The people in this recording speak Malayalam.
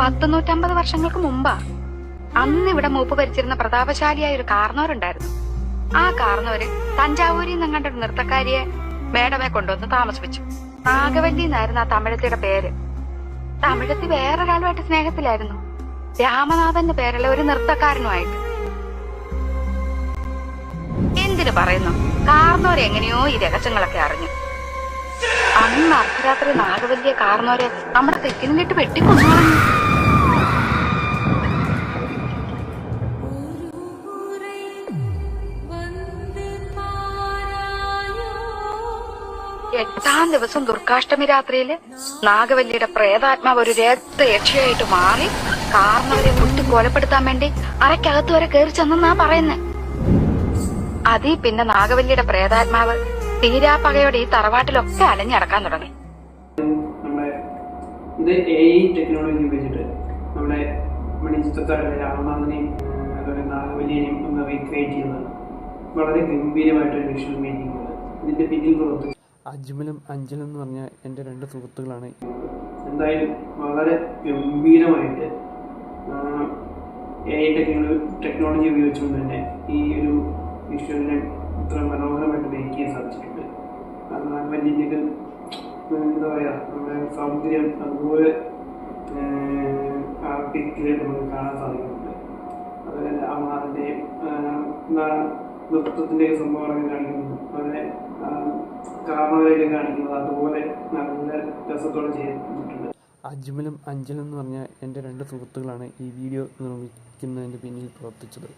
പത്ത് നൂറ്റമ്പത് വർഷങ്ങൾക്ക് മുമ്പാ അന്ന് ഇവിടെ മൂപ്പ് ഭരിച്ചിരുന്ന പ്രതാപശാലിയായ ഒരു കാർന്നോരുണ്ടായിരുന്നു. ആ കാർന്നോര് തഞ്ചാവൂരിൽ നിന്ന് കണ്ട ഒരു നൃത്തക്കാരിയെ മേഡമെ കൊണ്ടുവന്ന് താമസിപ്പിച്ചു. നാഗവല്ലി എന്നായിരുന്നു ആ തമിഴത്തിയുടെ പേര്. തമിഴത്തി വേറൊരാളുമായിട്ട് സ്നേഹത്തിലായിരുന്നു. രാമനാഥന്റെ പേരുള്ള ഒരു നൃത്തക്കാരനുമായിട്ട്. എന്തിനു പറയുന്നു? കാർന്നോര് എങ്ങനെയോ ഈ രഹസ്യങ്ങളൊക്കെ അറിഞ്ഞു. അന്ന് അർദ്ധരാത്രി നാഗവല്യ കാർന്നോരെ നമ്മുടെ തെക്കിനും കെട്ട് വെട്ടിക്കൊന്നു എട്ടാം ദിവസം ദുർഗാഷ്ടമി രാത്രിയിൽ നാഗവല്ലിയുടെ പ്രേതാത്മാവ് ഒരു രക്ത യക്ഷയായിട്ട് മാറി കാർന്നവരെ കുട്ടി കൊലപ്പെടുത്താൻ വേണ്ടി അരക്കകത്ത് വരെ കയറി ചെന്നാ പറയുന്നേ. അതീ പിന്നെ നാഗവല്ലിയുടെ പ്രേതാത്മാവ് തീരാപ്പകയോടെ ഈ തറവാട്ടിലൊക്കെ അലഞ്ഞടക്കാൻ തുടങ്ങി. നമ്മുടെ ഇത് എ ടെക്നോളജി ഉപയോഗിച്ചിട്ട് നമ്മുടെ നമ്മുടെ ഈ ചിത്രത്താഴിലെ രാമനാഥനെയും ഏഹ്, അതുപോലെ നാഗവല്ലിയെയും ഒന്ന് റീക്രിയേറ്റ് ചെയ്യുന്നത് വളരെ ഗംഭീരമായിട്ടൊരു വിഷ്വൽ ഇതിന്റെ പിന്നിൽ അജ്മലും അഞ്ചലും എന്ന് പറഞ്ഞ എന്റെ രണ്ട് സുഹൃത്തുക്കളാണ്. എന്തായാലും വളരെ ഗംഭീരമായിട്ട് എ ഐ ടെക്നോളജി ടെക്നോളജി ഉപയോഗിച്ചുകൊണ്ട് തന്നെ ഈ ഒരു വിഷ്വലിനെ ഇത്ര മനോഹരമായിട്ട് മേക്ക് ചെയ്യാൻ സാധിച്ചിട്ടുണ്ട്. നാഗവല്ലിന്റെ എന്താ പറയുക നമ്മുടെ സൗന്ദര്യം അതുപോലെ ആ പിക്കിൽ നമുക്ക് കാണാൻ സാധിക്കുന്നുണ്ട്. അതുപോലെ അമ്മാറിന്റെയും നൃത്തത്തിന്റെയൊക്കെ സംഭവങ്ങൾ കാണിക്കുന്നു. അതുപോലെ കാർണവരെയൊക്കെ കാണിക്കുന്നത് അതുപോലെ നല്ല രസത്തോടെ ചെയ്തിട്ടുണ്ട്. അജ്മലും അഞ്ചലും എന്ന് പറഞ്ഞ എന്റെ രണ്ട് സുഹൃത്തുക്കളാണ് ഈ വീഡിയോ നിർമ്മിക്കുന്നതിന്റെ പിന്നിൽ പ്രവർത്തിച്ചത്.